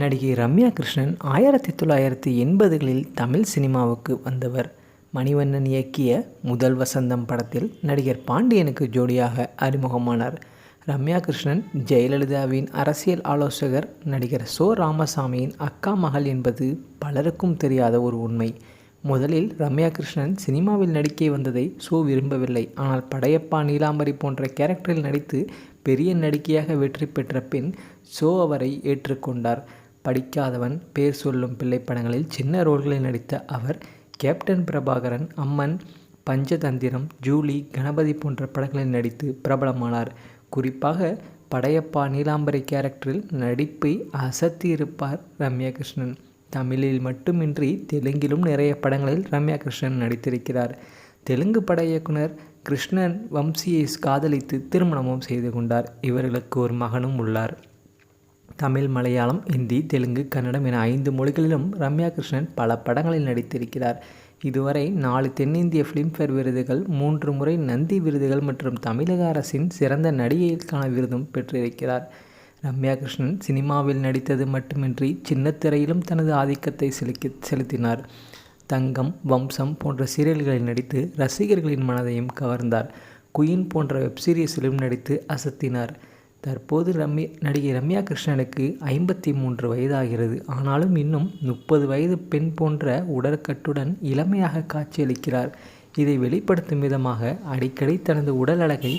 நடிகை ரம்யா கிருஷ்ணன் ஆயிரத்தி தொள்ளாயிரத்தி எண்பதுகளில் தமிழ் சினிமாவுக்கு வந்தவர். மணிவண்ணன் இயக்கிய முதல் வசந்தம் படத்தில் நடிகர் பாண்டியனுக்கு ஜோடியாக அறிமுகமானார். ரம்யா கிருஷ்ணன் ஜெயலலிதாவின் அரசியல் ஆலோசகர் நடிகர் சோ ராமசாமியின் அக்கா மகள் என்பது பலருக்கும் தெரியாத ஒரு உண்மை. முதலில் ரம்யா கிருஷ்ணன் சினிமாவில் நடிக்க வந்ததை சோ விரும்பவில்லை. ஆனால் படையப்பா நீலாம்பரி போன்ற கேரக்டரில் நடித்து பெரிய நடிகையாக வெற்றி பெற்ற பின் சோ அவரை ஏற்றுக்கொண்டார். படிக்காதவன் பேர் சொல்லும் பிள்ளை படங்களில் சின்ன ரோல்களில் நடித்த அவர் கேப்டன் பிரபாகரன் அம்மன் பஞ்சதந்திரம் ஜூலி கணபதி போன்ற படங்களில் நடித்து பிரபலமானார். குறிப்பாக படையப்பா நீலாம்பரி கேரக்டரில் நடிப்பை அசத்தியிருப்பார் ரம்யா கிருஷ்ணன் தமிழில் மட்டுமின்றி தெலுங்கிலும் நிறைய படங்களில் ரம்யா கிருஷ்ணன் நடித்திருக்கிறார். தெலுங்கு பட இயக்குனர் கிருஷ்ணன் வம்சியை காதலித்து திருமணமும் செய்து கொண்டார். இவர்களுக்கு ஒரு மகனும் உள்ளார். தமிழ் மலையாளம் இந்தி தெலுங்கு கன்னடம் என ஐந்து மொழிகளிலும் ரம்யா கிருஷ்ணன் பல படங்களில் நடித்திருக்கிறார். இதுவரை நாலு தென்னிந்திய ஃபிலிம்ஃபேர் விருதுகள் மூன்று முறை நந்தி விருதுகள் மற்றும் தமிழக அரசின் சிறந்த நடிகைக்கான விருதும் பெற்றிருக்கிறார். ரம்யா கிருஷ்ணன் சினிமாவில் நடித்தது மட்டுமின்றி சின்னத்திரையிலும் தனது ஆதிக்கத்தை செலுக்கி செலுத்தினார். தங்கம் வம்சம் போன்ற சீரியல்களில் நடித்து ரசிகர்களின் மனதையும் கவர்ந்தார். குயின் போன்ற வெப்சீரிஸிலும் நடித்து அசத்தினார். தற்போது ரம்யா நடிகை ரம்யா கிருஷ்ணனுக்கு ஐம்பத்தி மூன்று வயதாகிறது. ஆனாலும் இன்னும் முப்பது வயது பெண் போன்ற உடற்கட்டுடன் இளமையாக காட்சியளிக்கிறார். இதை வெளிப்படுத்தும் விதமாக அடிக்கடி தனது உடல் அழகை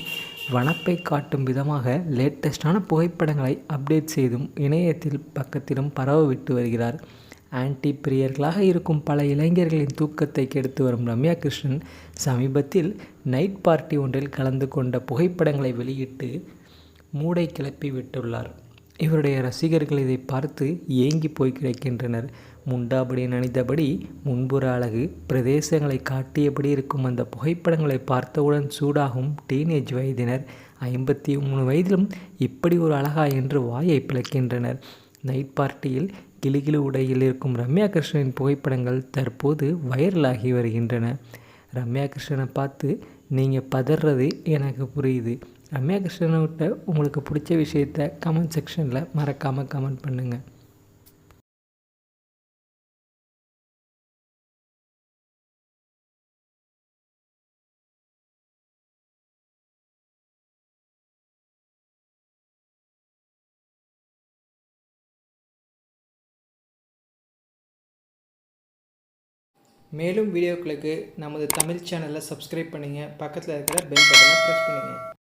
வனப்பை காட்டும் விதமாக லேட்டஸ்டான புகைப்படங்களை அப்டேட் செய்தும் இணையத்தில் பக்கத்திலும் பரவ விட்டு வருகிறார். ஆன்டி பிரியர்களாக இருக்கும் பல இளைஞர்களின் தூக்கத்தை கெடுத்து வரும் ரம்யா கிருஷ்ணன் சமீபத்தில் நைட் பார்ட்டி ஒன்றில் கலந்து கொண்ட புகைப்படங்களை வெளியிட்டு மூடை கிளப்பி விட்டுள்ளார். இவருடைய ரசிகர்கள் இதை பார்த்து ஏங்கி போய் கிடைக்கின்றனர். முண்டாபடி நனித்தபடி முன்புற அழகு பிரதேசங்களை காட்டியபடி இருக்கும் அந்த புகைப்படங்களை பார்த்தவுடன் சூடாகும் டீனேஜ் வயதினர். ஐம்பத்தி மூணு வயதிலும் இப்படி ஒரு அழகா என்று வாயை பிளக்கின்றனர். நைட் பார்ட்டியில் கிளிகிளி உடையில் இருக்கும் ரம்யா கிருஷ்ணனின் புகைப்படங்கள் தற்போது வைரலாகி வருகின்றன. ரம்யா கிருஷ்ணனை பார்த்து நீங்கள் பதறது எனக்கு புரியுது. ரம்யா கிருஷ்ணனை விட்ட உங்களுக்கு பிடிச்ச விஷயத்த கமெண்ட் செக்ஷனில் மறக்காமல் கமெண்ட் பண்ணுங்கள் மேலும் வீடியோக்களுக்கு நமது தமிழ் சேனலை சப்ஸ்கிரைப் பண்ணுங்கள் பக்கத்தில் இருக்கிற பெல் பட்டனை ப்ரெஸ் பண்ணுங்கள்